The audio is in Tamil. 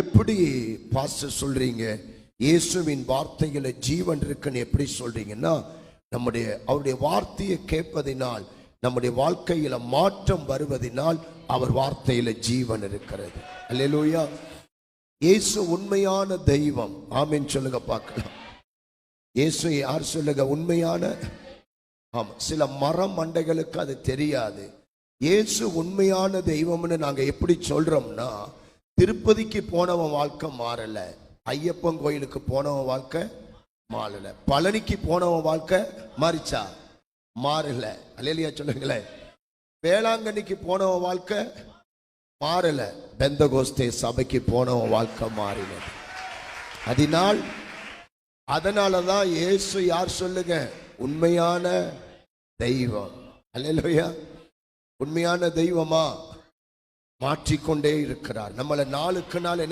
எப்படி பாஸ்டர் சொல்றீங்க? இயேசுவின் வார்த்தையில ஜீவன் இருக்குன்னு எப்படி சொல்றீங்கன்னா நம்முடைய அவருடைய வார்த்தையை கேட்பதினால் நம்முடைய வாழ்க்கையில மாற்றம் வருவதினால் அவர் வார்த்தையில ஜீவன் இருக்கிறது. அல்லேலூயா. இயேசு உண்மையான தெய்வம். ஆமின்னு சொல்லுங்க பார்க்கலாம். இயேசு யார் சொல்லுங்க உண்மையான? ஆமா சில மரம் மண்டைகளுக்கு அது தெரியாது. இயேசு உண்மையான தெய்வம்னு நாங்கள் எப்படி சொல்றோம்னா திருப்பதிக்கு போனவன் வாழ்க்கை மாறல. ஐயப்பன் கோயிலுக்கு போனவன் வாழ்க்கை மாறல. பழனிக்கு போனவன் வாழ்க்கை மாறிச்சா? மாறல. அல்லையா சொல்லுங்களேன் வேளாங்கண்ணிக்கு போனவன் வாழ்க்கை மாறல. பெந்தகோஸ்தே சபைக்கு போனவன் வாழ்க்கை மாறினது அதனால் அதனால தான் இயேசு யார் சொல்லுங்க? உண்மையான தெய்வம். அல்லையா உண்மையான தெய்வமா? மாற்றிக்கொண்டே இருக்கிறார். நம்மளை நாளுக்கு நாள் என்ன